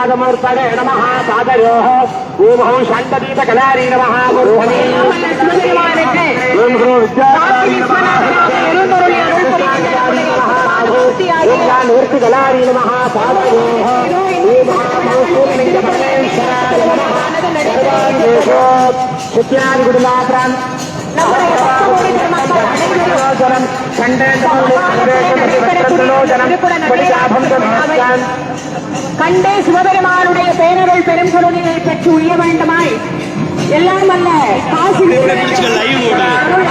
நாகமூர்த்தக நமஹ சாதரோஹ. ஓம் ஹௌ சந்ததீத கலாரி நமஹ குருஹனி கலாரி நமஹ சாதரோஹ. ஓம் கண்டே சிவபெருமானுடைய பேரருள் பெரும் கருணையை பெற்று உய்ய வேண்டுமாய். எல்லாம் அல்ல காசி விஸ்வநாதர் அருள்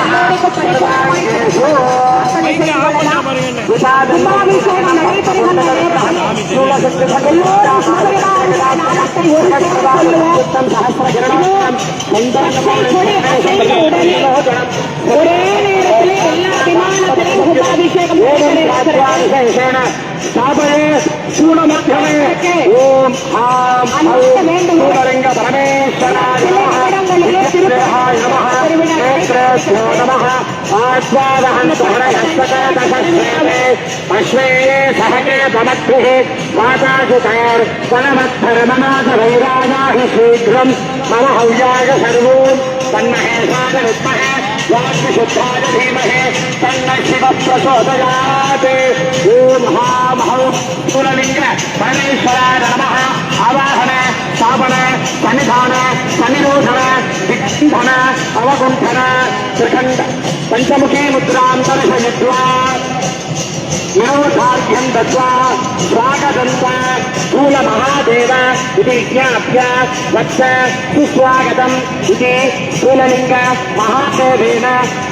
ஒரே நேரத்திலே எல்லா கும்பாபிஷேகம் சூடமத்தியமே. ஓம் ஆம். வேண்டும். பரமேஸ்வராய विष्णो नमः आस्वादहन्तहरहस्तकरकशस्त्रेणे अश्वेने सहके समद्भिः वाताशुतैर्वनमत्थरमनाथवैरागाहि शीघ्रम् मम हव्याय सर्वोन् तन्महेशाय वाग्विशुद्धाय धीमहे तन्न शिवः प्रचोदयात् ॐ हा महौ पुरलिङ्ग परमेश्वराय नमः आवाहन स्थापन सन्निधान सन्निरोधन विबन्धन अवगुण्ठन त्रिखण्ड पञ्चमुखी मुद्रां दर्शयित्वा विरोधार्घ्यं दत्त्वा स्वागतन्त स्थूलमहादेव इति ज्ञाप्य वत्स सुस्वागतम् इति स्थूललिङ्ग महादेवेन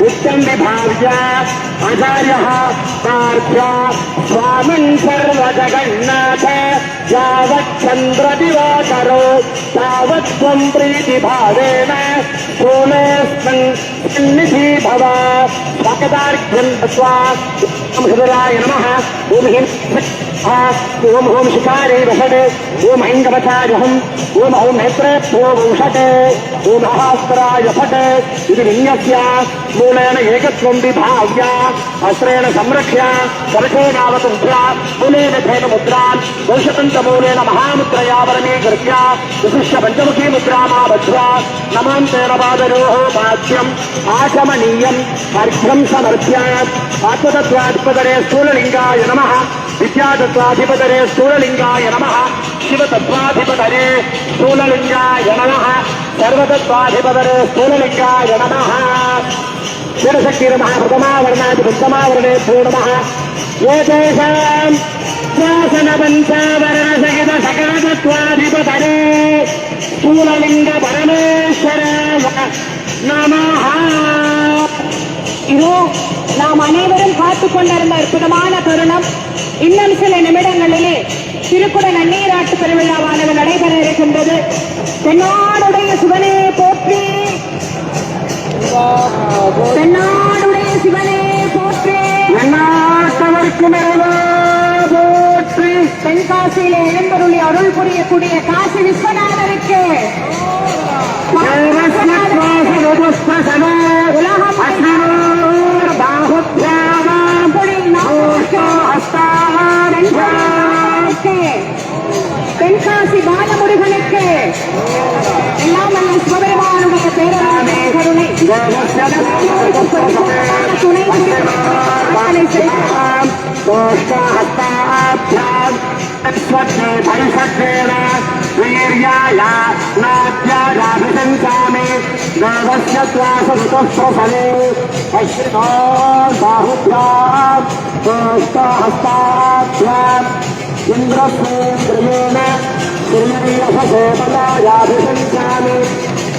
उच्चं विभाव्य आचार्यः पार्थ्य स्वामिन् सर्वजगन्नाथ यावच्चन्द्रदिवाकरो तावत् त्वं प्रीतिभावेन स्थूलेऽस्मिन् सन्निधि भव स्वागतार्घ्यं दत्त्वा संस्कृताय नम। ओम ह्रीं ॐ ॐ शिकारे वषटे ॐ ऐङ्गवचाजहम् ॐ ॐ नेत्रेभ्यो वंशटे ॐ महास्त्राय फटे इति विन्यस्य मूलेन एकत्वं विभाव्य अस्त्रेण संरक्ष्य परशेनावतुभ्या मूलेन धेन मुद्रान् वंशतन्तमूलेन महामुद्रया परमीकृत्य विशिष्य पञ्चमुखी मुद्रामाबध्वा नमान्तेन पादयोः पाद्यम् आचमनीयम् अर्घ्यम् समर्प्य आत्मतत्त्वाधिपतरे स्थूललिङ्गाय नमः विद्यातत्त्वाधिपतरे स्थूललिङ्गाय नमः शिवतत्त्वाधिपतरे स्थूललिङ्गाय नमः सर्वतत्त्वाधिपतरे स्थूललिङ्गाय नमः शिवशक्तिर्मः प्रथमावर्णादि पञ्चमावर्णे नमः एतेषाम् शासनपञ्चावरणसहित सकलतत्त्वाधिपतरे स्थूललिङ्ग परमेश्वराय नमः இதோ நாம் அனைவரும் காத்துக் கொண்டிருந்த அற்புதமான தருணம். இன்னும் சில நிமிடங்களிலே திருக்குட நன்னீராட்டு பெருவிழாவானது நடைபெற இருக்கின்றது. தென்னாடுடைய சிவனே போற்றி. தென்னாடுடைய சிவனே போற்றி. இறைவா போற்றி. தென்காசியிலே எழுந்தருளி அருள் புரியக்கூடிய காசி விஸ்வநாதருக்கு स्वच्छेन वीर्याय नाट्यायाभिषञ्चामि देवस्य त्वासुतस्वफले अश्विनोर्बाहुभ्यात् तोष्टहस्ताभ्यात् इन्द्रस्वेन्द्रियेण श्रीर्यशोपदायाभिषञ्चामि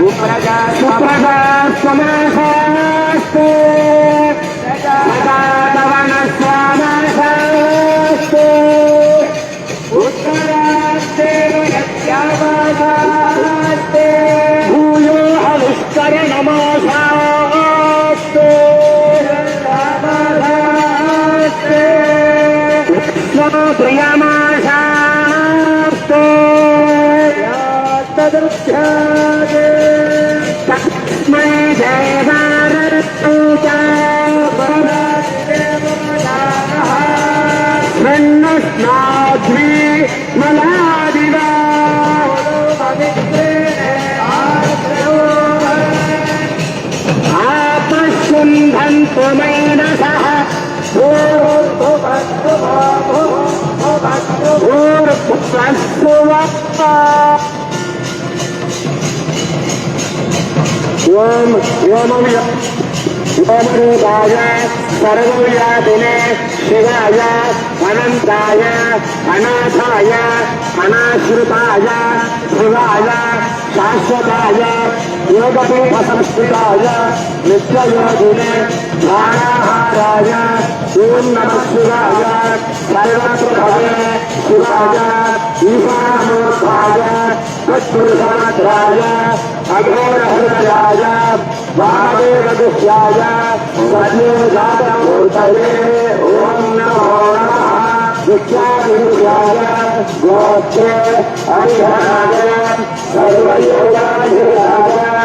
సుప్రజాస్వమహాస్తే సదావన స్వామహాస్తే ఉత్తరాస్తే యత్యావాస్తే భూయో హవిష్కర నమాసాస్తే ప్రియమాసాస్తే आपश्यन्धन्तु मैनसः ओम ओम ओमरूपाय सर्वव्यापिने शिवाय अनन्ताय अनाथाय अनाश्रिताय ध्रुवाय शाश्वताय योगपि असंस्कृताय नित्ययोगिने ध्यानाहाराय शिवाय सर्वत्र शिवाय ईशानोद्धाय तत्पुरुषाध्याय अघोरहृदयाय वादेवदुष्याय सत्योजातमूर्तये ॐ गोत्रे अभिहराय सर्वयोगाधिराय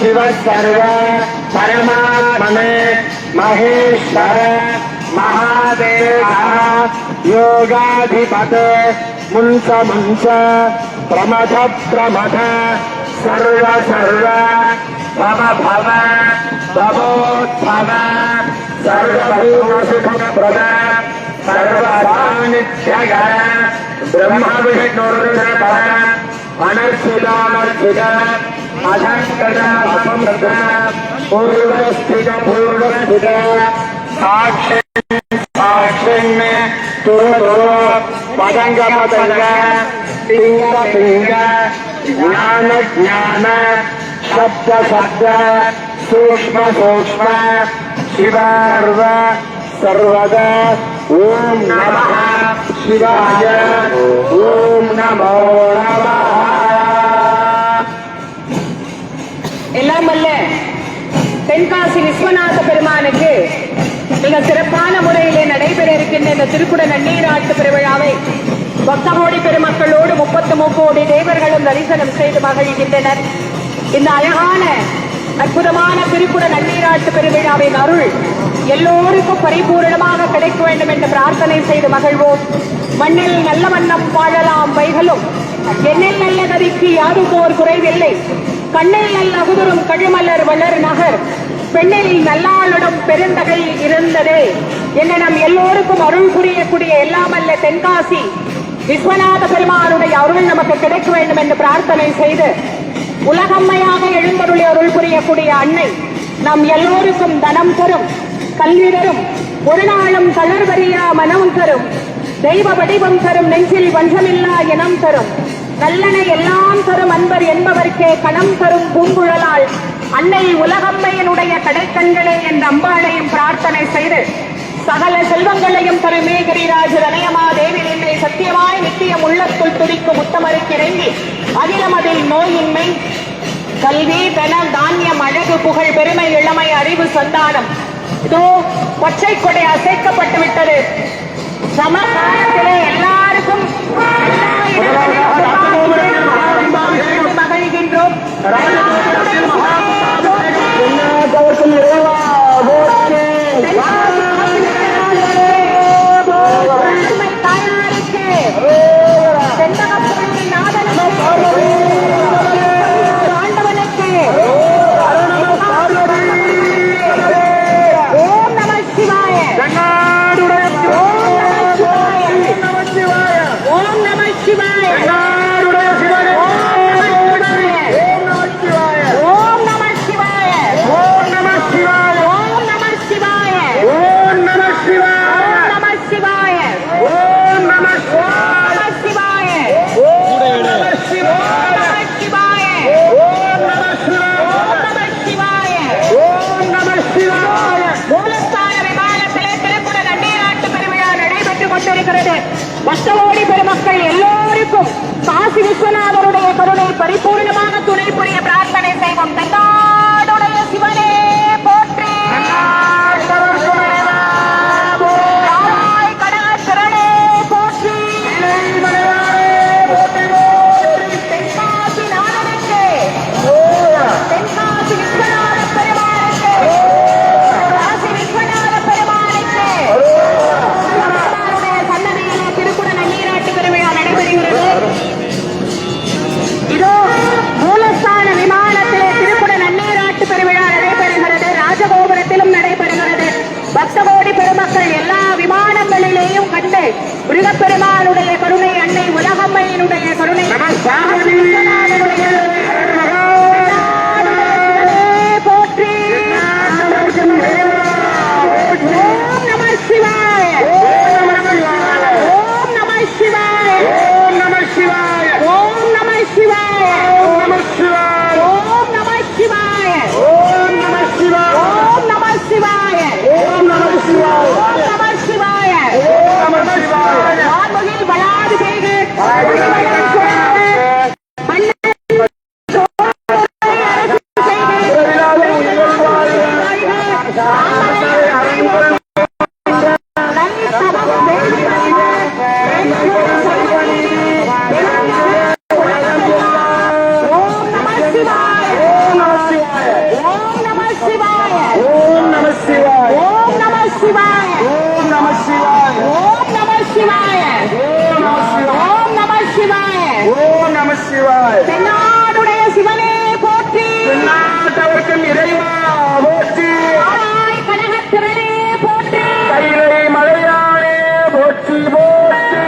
शिव सर्व परमात्मने महेश्वर महादेव योगाधिपते मुंस मुंस प्रमथ प्रमथ सर्व सर्व। भव भव। भवोद्भव प्रद। सर्वसानित्यग ब्रह्म विष्णुर्नृप अनर्थितानर्थित अधस्तदासमृत पूर्वस्थित पूर्वस्थित। साक्षि साक्षिन् तुरु तुरु पदङ्गमदङ्ग திங்க திங்க ஞான ஞான சப்த சப்த சூக்ம சூக்ம சிவார்வ சர்வத ஓம் நம சிவாய ஓம் நமோ நம எல்லாம் வல்ல தென்காசி விஸ்வநாத பெருமானுக்கு மிக சிறப்பான முறையிலே நடைபெற இருக்கின்ற இந்த திருக்குட நன்னீராட்டு பெருவிழாவை பக்தகோடி பெருமக்களோடு முப்பத்து முப்போடி தேவர்களும் தரிசனம் செய்து மகிழ்கின்றனர். இந்த அழகான அற்புதமான திருக்குட நன்னீராட்டு பெருவிழாவின் அருள் எல்லோருக்கும் பரிபூரணமாக கிடைக்க வேண்டும் என்று பிரார்த்தனை செய்து மகிழ்வோம். மண்ணில் நல்ல வண்ணம் வாழலாம் வைகளும். எண்ணில் நல்ல கதிக்கு யாரும் ஓர் குறைவில்லை. கண்ணில் நல்ல அகுதரும் கழுமலர் வளர் நகர் பெண்ணில் நல்லாளுடன் பெருந்தகை இருந்ததே. என்ன நம் எல்லோருக்கும் அருள் புரியக்கூடிய எல்லாமல்ல தென்காசி விஸ்வநாத பெருமானுடைய அருள் நமக்கு கிடைக்க வேண்டும் என்று பிரார்த்தனை செய்து உலகம்மையாக எழுந்தருளி அருள் புரியக்கூடிய அன்னை நம் எல்லோருக்கும் தனம் தரும் கல்வி தரும் ஒரு நாளும் தளர்வறியா மனம் தரும் தெய்வ வடிவம் தரும் நெஞ்சில் வஞ்சமில்லா இனம் தரும் நல்லன எல்லாம் தரும் அன்பர் என்பவர்க்கே கணம் தரும் பூங்குழலால் அன்னை உலகம்மையினுடைய கடைக்கண்களே என்ற அம்பாளையும் பிரார்த்தனை செய்து சகல செல்வங்களையும் தரும் மேகரிராஜ தனயமா தேவி நின்றை சத்தியமாய் நித்தியம் உள்ளத்துள் துடிக்கும் உத்தமருக்கு இறங்கி அகிலம் அதில் நோயின்மை கல்வி தனம் தானியம் அழகு புகழ் பெருமை இளமை அறிவு சந்தானம். இதோ ஒற்றை கொடை அசைக்கப்பட்டு விட்டது. சமகாலத்திலே எல்லாருக்கும் மகிழ்கின்றோம். தென்னாட்டவர்க்கும் விஸ்வநாதருடைய கருணை பரிபூர்ணமாக சிவாய. தென்னாடுடைய சிவனே போற்றி. தென்னாட்டவர்க்கும் இறைவா போற்றி. ஆராய் கனகத்திரனே போற்றி. கைலை மலையானே போற்றி போற்றி.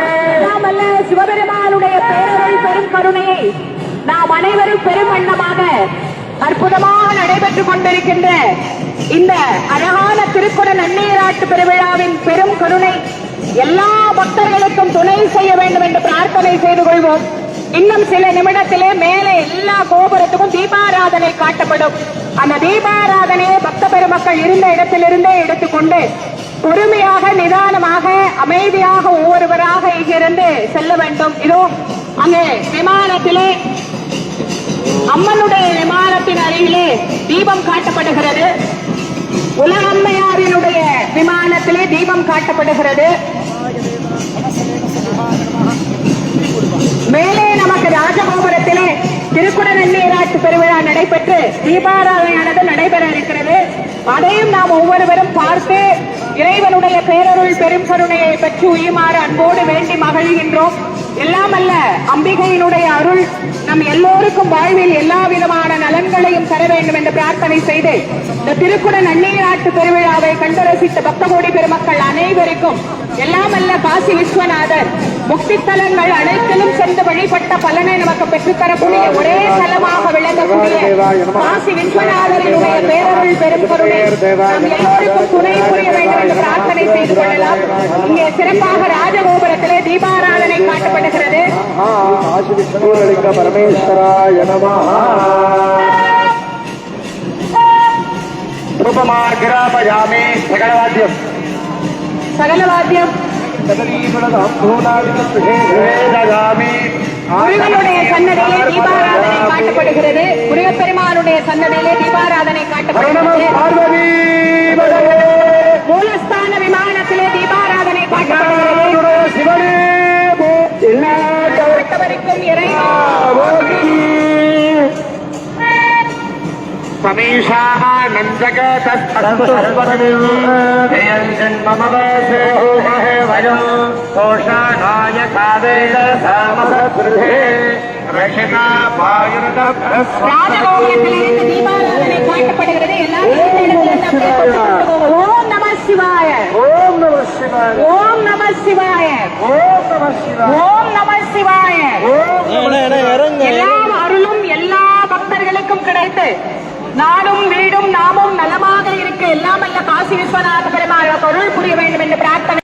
நாமல்ல சிவபெருமானுடைய பேரருள் பெரும் கருணையை நாம் அனைவரும் பெரும் வண்ணமாக அற்புதமாக நடைபெற்றுக் கொண்டிருக்கின்ற இந்த அழகான திருக்குட நன்னீராட்டு பெருவிழாவின் பெரும் கருணை. எல்லா பக்தர்களுக்கும் துணை செய்ய வேண்டும் என்று பிரார்த்தனை செய்து கொள்வோம். இன்னும் சில நிமிடத்திலே மேலே எல்லா கோபுரத்துக்கும் தீபாராதனை காட்டப்படும். அந்த தீபாராதனையை பக்த பெருமக்கள் இருந்த இடத்திலிருந்தே எடுத்துக்கொண்டு பொறுமையாக நிதானமாக அமைதியாக ஒவ்வொருவராக இங்கிருந்து செல்ல வேண்டும். இதோ அங்கே விமானத்திலே அம்மனுடைய விமானத்தின் அருகிலே தீபம் காட்டப்படுகிறது. உலகம்மையாரினுடைய விமானத்திலே தீபம் காட்டப்படுகிறது. ராஜகோபுரத்திலே நன்னீராட்டு பெருவிழா நடைபெற்று தீபாராதனையானது நடைபெற இருக்கிறது அதையும் நாம் ஒவ்வொருவரும் பார்த்து இறைவனுடைய பேரருள் பெரும் கருணையை பெற்று உயுமாறு அன்போடு வேண்டி மகிழ்கின்றோம். எல்லாம் அல்ல அம்பிகையினுடைய அருள் நம் எல்லோருக்கும் வாழ்வில் எல்லா விதமான நலன்களையும் தர வேண்டும் என்று பிரார்த்தனை செய்து இந்த திருக்குட நன்னீராட்டு பெருவிழாவை கண்டு ரசித்த பக்தகோடி பெருமக்கள் அனைவருக்கும் எல்லாம் அல்ல காசி விஸ்வநாதர் முக்தி தலங்கள் அனைத்திலும் சென்று வழிபட்ட பலனை நமக்கு பெற்றுத்தரக்கூடிய ஒரே தலமாக விளங்கக்கூடிய காசி விஸ்வநாதரினுடைய பேரருள் பெரும் கருணை நாம் எல்லோருக்கும் துணை புரிய வேண்டும் என்று பிரார்த்தனை செய்து கொள்ளலாம். இங்கே சிறப்பாக ராஜகோபுரத்திலே தீபாராதனை காட்டப்படுகிறது. பரமேஸ்வராய நமः. ரூபமார்கிராபயாமி சகலவாத்தியம். சகல வாத்தியம் ததரீபுரதாம்பூலாதிகே முருகனுடைய சன்னதியிலே தீபாராதனை காட்டப்படுகிறது. முருகப்பெருமானுடைய சன்னதியிலே தீபாராதனை காட்டப்படுகிறது. மூலஸ்தான ராஜகோபுரத்திலிருந்து தீபாராதனை காட்டப்படுகிறது எல்லாரும் இந்த இடத்துல இருந்து அப்படியே கொண்டு போவோம். ஓம் நம சிவாய ஓம் நம சிவாய ஓம் நம சிவாய ஓம் நம சிவாய ஓம் நம சிவாய ஓம் எல்லாம் அருளும் எல்லா பக்தர்களுக்கும் கிடைத்து நாடும் வீடும் நாமும் நலமாக இருக்க எல்லாம் அல்ல காசி விஸ்வநாத பெருமாள் பொருள் புரிய வேண்டும் என்று பிரார்த்தனை